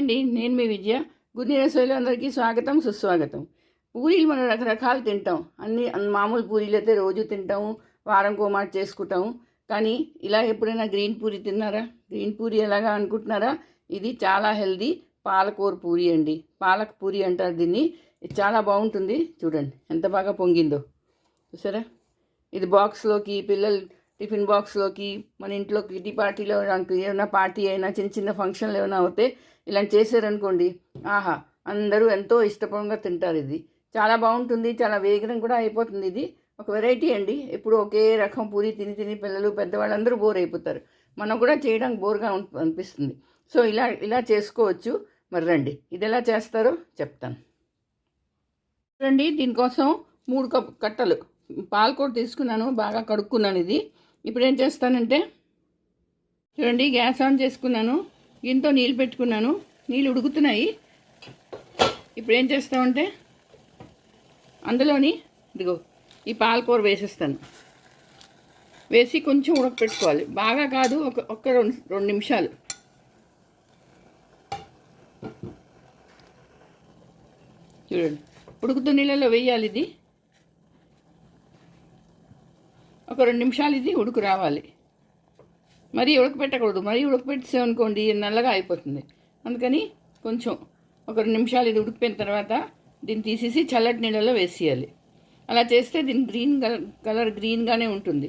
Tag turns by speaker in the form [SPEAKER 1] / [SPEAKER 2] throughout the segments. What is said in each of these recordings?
[SPEAKER 1] అండి నేను మీ విజయ. గుడ్డి రసోయిలో అందరికీ స్వాగతం సుస్వాగతం. పూరీలు మనం రకరకాలు తింటాం. అన్ని మామూలు పూరీలు అయితే రోజు తింటాము వారం మాట చేసుకుంటాము. కానీ ఇలా ఎప్పుడైనా గ్రీన్ పూరి తిన్నారా? గ్రీన్ పూరి ఎలాగా అనుకుంటున్నారా? ఇది చాలా హెల్దీ పాలకూర పూరి అండి. పాలక్ పూరి అంటారు దీన్ని. చాలా బాగుంటుంది. చూడండి ఎంత బాగా పొంగిందో. చూసారా? ఇది బాక్స్లోకి పిల్లలు టిఫిన్ బాక్స్లోకి మన ఇంట్లో కిటీ పార్టీలో ఏమైనా పార్టీ అయినా చిన్న చిన్న ఫంక్షన్లు ఏమైనా అవుతే ఇలాంటి చేశారనుకోండి ఆహా అందరూ ఎంతో ఇష్టపరంగా తింటారు ఇది. చాలా బాగుంటుంది చాలా వేగనం కూడా అయిపోతుంది ఇది. ఒక వెరైటీ అండి. ఎప్పుడు ఒకే రకం పూరి తిని తిని పిల్లలు పెద్దవాళ్ళందరూ బోర్ అయిపోతారు. మనం కూడా చేయడానికి బోర్గా అనిపిస్తుంది. సో ఇలా ఇలా చేసుకోవచ్చు. మరి రండి. ఇది ఎలా చేస్తారో చెప్తాను. రండి దీనికోసం మూడు కప్ కట్టలు పాలకూర తీసుకున్నాను బాగా కడుక్కున్నాను ఇది. ఇప్పుడు ఏం చేస్తానంటే చూడండి గ్యాస్ ఆన్ చేసుకున్నాను. గిన్నెతో నీళ్ళు పెట్టుకున్నాను. నీళ్ళు ఉడుకుతున్నాయి. ఇప్పుడు ఏం చేస్తామంటే అందులోని ఇదిగో ఈ పాలకూర వేసేస్తాను. వేసి కొంచెం ఉడకపెట్టుకోవాలి. బాగా కాదు ఒక ఒక్క రెండు రెండు నిమిషాలు. చూడండి ఉడుకుతూ నీళ్ళలో వేయాలి ఇది. ఒక రెండు నిమిషాలు ఇది ఉడుకు రావాలి. మరీ ఉడకపెట్టకూడదు. మరీ ఉడకపెట్టేసామనుకోండి నల్లగా అయిపోతుంది. అందుకని కొంచెం ఒక రెండు నిమిషాలు ఇది ఉడికిపోయిన తర్వాత దీన్ని తీసేసి చల్లటి నీళ్ళలో వేసేయాలి. అలా చేస్తే దీని గ్రీన్ కలర్ కలర్ గ్రీన్గానే ఉంటుంది.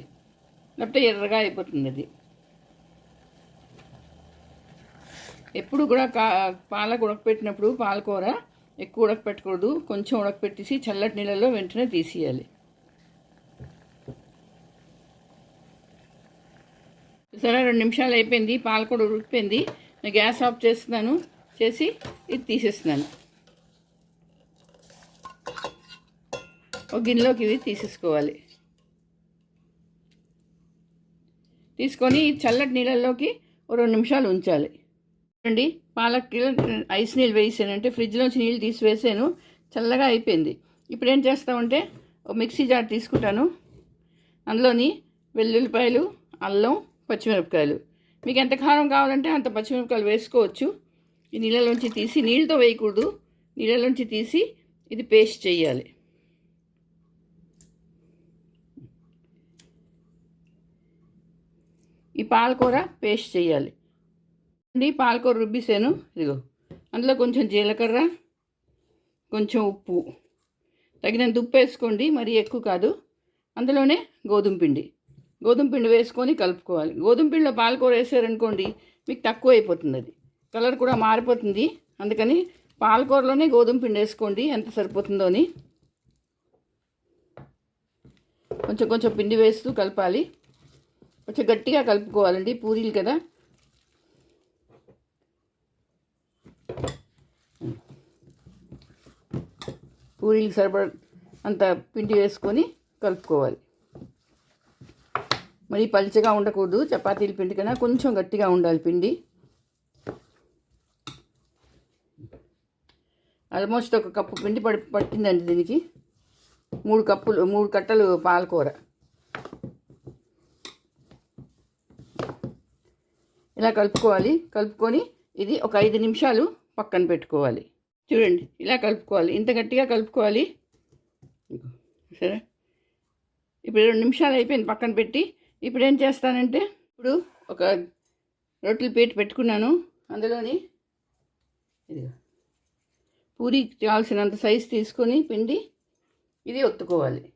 [SPEAKER 1] లేకపోతే ఎర్రగా అయిపోతుంది అది. ఎప్పుడు కూడా కా పాలకు ఉడకపెట్టినప్పుడు పాలకూర ఎక్కువ ఉడకపెట్టకూడదు. కొంచెం ఉడకపెట్టేసి చల్లటి నీళ్ళలో వెంటనే తీసేయాలి. సరే రెండు నిమిషాలు అయిపోయింది పాలకూర ఉడికిపోయింది. నేను గ్యాస్ ఆఫ్ చేస్తున్నాను చేసి ఇది తీసేస్తున్నాను. ఒక గిన్నెలోకి ఇది తీసేసుకోవాలి. తీసుకొని ఈ చల్లటి నీళ్ళల్లోకి రెండు నిమిషాలు ఉంచాలి. చూడండి పాలకి ఐస్ నీళ్ళు వేసానంటే ఫ్రిడ్జ్లోంచి నీళ్ళు తీసి వేసాను చల్లగా అయిపోయింది. ఇప్పుడు ఏం చేస్తామంటే ఒక మిక్సీ జార్ తీసుకుంటాను. అందులోని వెల్లుల్లిపాయలు అల్లం పచ్చిమిరపకాయలు. మీకు ఎంత కారం కావాలంటే అంత పచ్చిమిరపకాయలు వేసుకోవచ్చు. ఈ నీళ్ళలోంచి తీసి నీళ్ళతో వేయకూడదు. నీళ్ళలోంచి తీసి ఇది పేస్ట్ చేయాలి. ఈ పాలకూర పేస్ట్ చేయాలి. అండి పాలకూర రుబ్బిసాను. ఇదిగో అందులో కొంచెం జీలకర్ర కొంచెం ఉప్పు. తగినంత ఉప్పు వేసుకోండి మరీ ఎక్కువ కాదు. అందులోనే గోధుమ పిండి. గోధుమ పిండి వేసుకొని కలుపుకోవాలి. గోధుమ పిండిలో పాలకూర వేసారనుకోండి మీకు తక్కువ అయిపోతుంది అది కలర్ కూడా మారిపోతుంది. అందుకని పాలకూరలోనే గోధుమ పిండి వేసుకోండి ఎంత సరిపోతుందో అని. కొంచెం కొంచెం పిండి వేస్తూ కలపాలి. కొంచెం గట్టిగా కలుపుకోవాలండి పూరీలు కదా. పూరీలు సరిపడ అంత పిండి వేసుకొని కలుపుకోవాలి. మరి పలుచగా ఉండకూడదు చపాతీల పిండి కన్నా కొంచెం గట్టిగా ఉండాలి పిండి. ఆల్మోస్ట్ ఒక కప్పు పిండి పడి పట్టిందండి దీనికి. మూడు కప్పులు మూడు కట్టలు పాలకూర. ఇలా కలుపుకోవాలి. కలుపుకొని ఇది ఒక ఐదు నిమిషాలు పక్కన పెట్టుకోవాలి. చూడండి ఇలా కలుపుకోవాలి. ఇంత గట్టిగా కలుపుకోవాలి. సరే. ఇప్పుడు రెండు నిమిషాలు అయిపోయింది పక్కన పెట్టి. ఇప్పుడు ఏం చేస్తానంటే ఇప్పుడు ఒక రొట్టెల పీట పెట్టుకున్నాను. అందులోని ఇదిగో పూరికి కావాల్సినంత సైజు తీసుకొని పిండి ఇది ఒత్తుకోవాలి.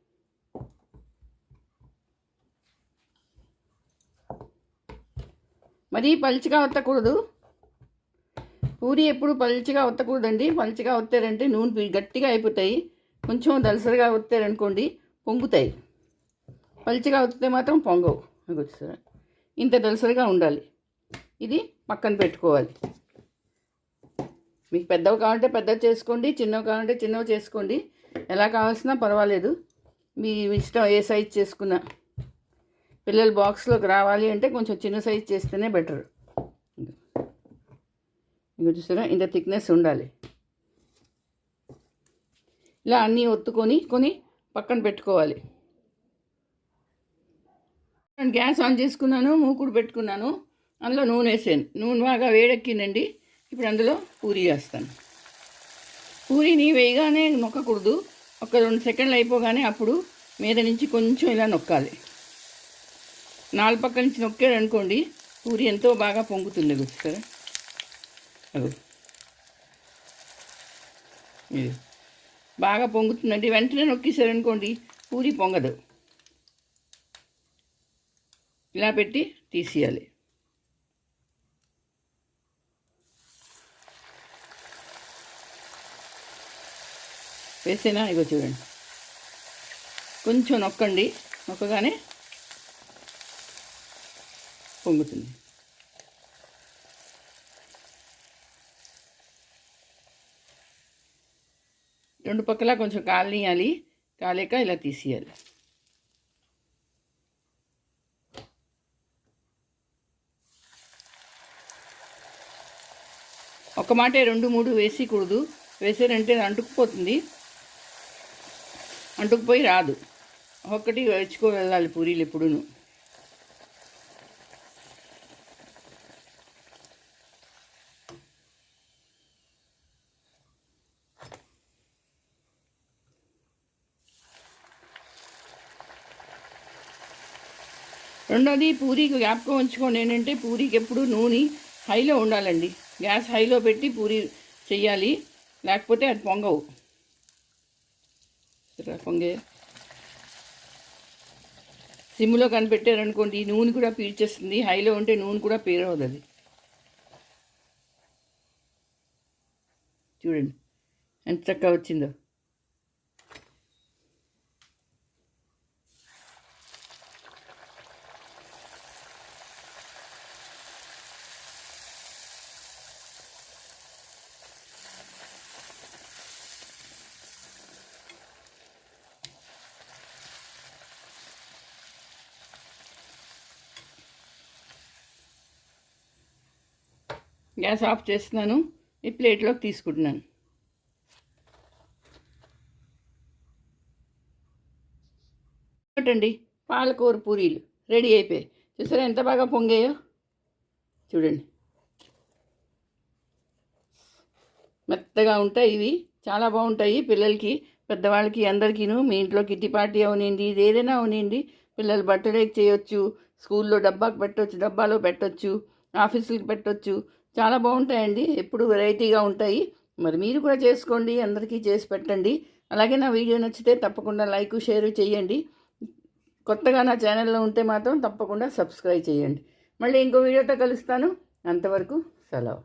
[SPEAKER 1] మరీ పలుచగా ఒత్తకూడదు. పూరి ఎప్పుడు పలుచగా ఒత్తకూడదండి. పలుచగా ఒత్తారంటే నూనె గట్టిగా అయిపోతాయి. కొంచెం దలసరిగా ఒత్తారనుకోండి పొంగుతాయి. పలిచిగా ఒత్తితే మాత్రం పొంగవు. మీకు వచ్చేసారా ఇంత దలసరిగా ఉండాలి. ఇది పక్కన పెట్టుకోవాలి. మీకు పెద్దవి కావాలంటే పెద్దవి చేసుకోండి చిన్నవి కావాలంటే చిన్నవి చేసుకోండి. ఎలా కావాల్సినా పర్వాలేదు. మీ ఇష్టం ఏ సైజ్ చేసుకున్నా. పిల్లలు బాక్స్లోకి రావాలి అంటే కొంచెం చిన్న సైజ్ చేస్తేనే బెటర్. ఇంకా చూసారా? ఇంత థిక్నెస్ ఉండాలి. ఇలా అన్నీ ఒత్తుకొని కొని పక్కన పెట్టుకోవాలి. నేను గ్యాస్ ఆన్ చేసుకున్నాను మూకుడు పెట్టుకున్నాను అందులో నూనె వేసాను నూనె బాగా వేడెక్కిందండి. ఇప్పుడు అందులో పూరి వేస్తాను. పూరిని వేయగానే నొక్కకూడదు. ఒక రెండు సెకండ్లు అయిపోగానే అప్పుడు మీద నుంచి కొంచెం ఇలా నొక్కాలి. నాలుగు పక్క నుంచి నొక్కాడు అనుకోండి పూరి ఎంతో బాగా పొంగుతుంది చూస్తారా అదో ఇది. బాగా పొంగుతుందండి. వెంటనే నొక్కేసారనుకోండి పూరి పొంగదు. ఇలా పెట్టి తీసేయాలి. వేసేనా? ఇగో చూడండి. కొంచెం నొక్కండి. నొక్కగానే పొంగుతుంది. రెండు పక్కల కొంచెం కాలనీయాలి. కాలేక ఇలా తీసేయాలి. ఒక మాటే రెండు మూడు వేసికూడదు. వేసారంటే అంటుకుపోతుంది. అంటుకుపోయి రాదు. ఒక్కటి వేచుకో వెళ్ళాలి పూరీలు ఎప్పుడూ రెండోది పూరీకి జ్ఞాపకం ఉంచుకోండి. ఏంటంటే పూరీకి ఎప్పుడు నూనె హైలో ఉండాలండి. గ్యాస్ హైలో పెట్టి పూరి చెయ్యాలి. లేకపోతే అది పొంగవు. సరే పొంగే. సిమ్లో కనిపెట్టారనుకోండి నూనె కూడా పీల్చేస్తుంది. హైలో ఉంటే నూనె కూడా పీరవదు అది. చూడండి ఎంత చక్కగా వచ్చిందో. గ్యాస్ ఆఫ్ చేస్తున్నాను. ఈ ప్లేట్లోకి తీసుకుంటున్నాను. చూడండి పాలకూర పూరీలు రెడీ అయిపోయాయి. చూసారా ఎంత బాగా పొంగాయో? చూడండి. మెత్తగా ఉంటాయి ఇవి. చాలా బాగుంటాయి పిల్లలకి పెద్దవాళ్ళకి అందరికీను. మీ ఇంట్లో కిట్టి పార్టీ అవనింది ఇది ఏదైనా అవనింది పిల్లలు బర్త్డేకి చేయొచ్చు స్కూల్లో డబ్బాకు పెట్టవచ్చు డబ్బాలో పెట్టొచ్చు ఆఫీసులకు పెట్టొచ్చు. చాలా బాగుంటాయండి. ఎప్పుడు వెరైటీగా ఉంటాయి. మరి మీరు కూడా చేసుకోండి అందరికీ చేసి పెట్టండి. అలాగే నా వీడియో నచ్చితే తప్పకుండా లైక్ షేర్ చేయండి. కొత్తగా నా ఛానల్లో ఉంటే మాత్రం తప్పకుండా సబ్స్క్రైబ్ చేయండి. మళ్ళీ ఇంకో వీడియోతో కలుస్తాను. అంతవరకు సెలవు.